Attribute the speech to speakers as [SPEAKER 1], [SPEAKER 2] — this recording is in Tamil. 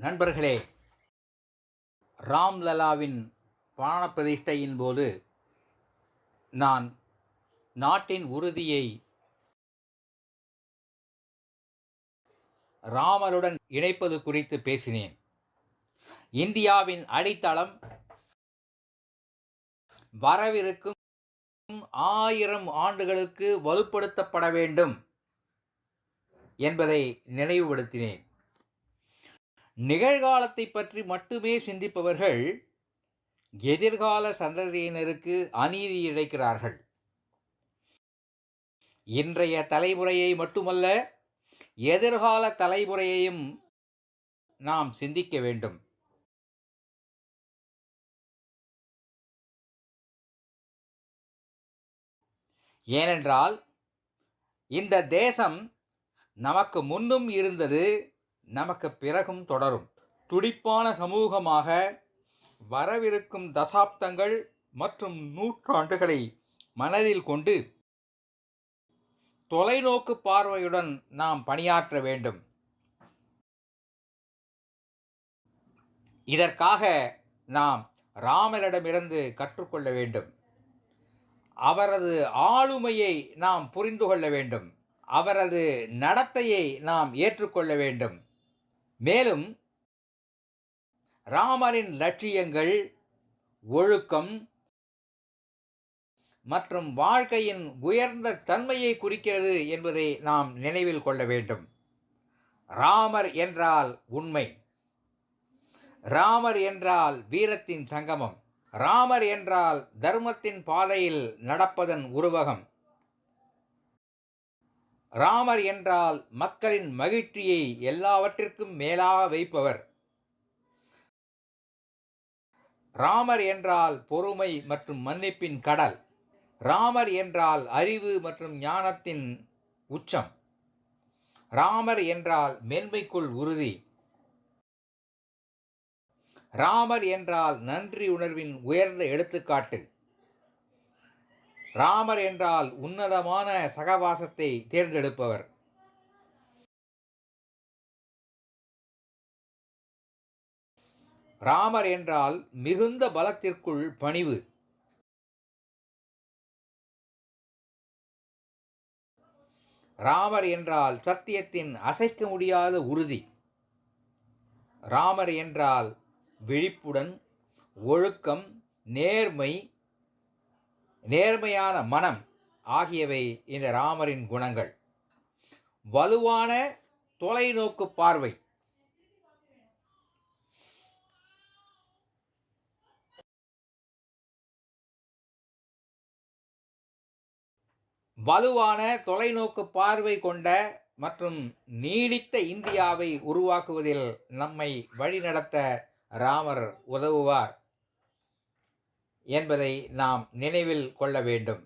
[SPEAKER 1] நண்பர்களே ராம்லலாவின் பிராணப்பிரதிஷ்டையின் போது நான் நாட்டின் உறுதியை ராமருடன் இணைப்பது குறித்து பேசினேன். இந்தியாவின் அடித்தளம் வரவிருக்கும் ஆயிரம் ஆண்டுகளுக்கு வலுப்படுத்தப்பட வேண்டும் என்பதை நினைவுபடுத்தினேன். நிகழ்காலத்தை பற்றி மட்டுமே சிந்திப்பவர்கள் எதிர்கால சந்ததியினருக்கு அநீதி இழைக்கிறார்கள். இன்றைய தலைமுறையை மட்டுமல்ல எதிர்கால தலைமுறையையும் நாம் சிந்திக்க வேண்டும். ஏனென்றால் இந்த தேசம் நமக்கு முன்னும் இருந்தது நமக்கு பிறகும் தொடரும். துடிப்பான சமூகமாக வரவிருக்கும் தசாப்தங்கள் மற்றும் நூற்றாண்டுகளை மனதில் கொண்டு தொலைநோக்கு பார்வையுடன் நாம் பணியாற்ற வேண்டும். இதற்காக நாம் ராமரிடமிருந்து கற்றுக்கொள்ள வேண்டும். அவரது ஆளுமையை நாம் புரிந்து கொள்ள வேண்டும். அவரது நடத்தையை நாம் ஏற்றுக்கொள்ள வேண்டும். மேலும் ராமரின் லட்சியங்கள் ஒழுக்கம் மற்றும் வாழ்க்கையின் உயர்ந்த தன்மையை குறிக்கிறது என்பதை நாம் நினைவில் கொள்ள வேண்டும். ராமர் என்றால் உண்மை. ராமர் என்றால் வீரத்தின் சங்கமம். ராமர் என்றால் தர்மத்தின் பாதையில் நடப்பதன் உருவகம். ராமர் என்றால் மக்களின் மகிழ்ச்சியை எல்லாவற்றிற்கும் மேலாக வைப்பவர். ராமர் என்றால் பொறுமை மற்றும் மன்னிப்பின் கடல். ராமர் என்றால் அறிவு மற்றும் ஞானத்தின் உச்சம். ராமர் என்றால் மென்மைக்குள் உறுதி. ராமர் என்றால் நன்றி உணர்வின் உயர்ந்த எடுத்துக்காட்டு. ராமர் என்றால் உன்னதமான சகவாசத்தை தேர்ந்தெடுப்பவர். ராமர் என்றால் மிகுந்த பலத்திற்குள் பணிவு. ராமர் என்றால் சத்தியத்தின் அசைக்க முடியாத உறுதி. ராமர் என்றால் விழிப்புடன் ஒழுக்கம் நேர்மை நேர்மையான மனம் ஆகியவை இந்த ராமரின் குணங்கள். வலுவான தொலைநோக்கு பார்வை. வலுவான தொலைநோக்கு பார்வை கொண்ட மற்றும் நீடித்த இந்தியாவை உருவாக்குவதில் நம்மை வழிநடத்த ராமர் உதவுவார். என்பதை நாம் நினைவில் கொள்ள வேண்டும்.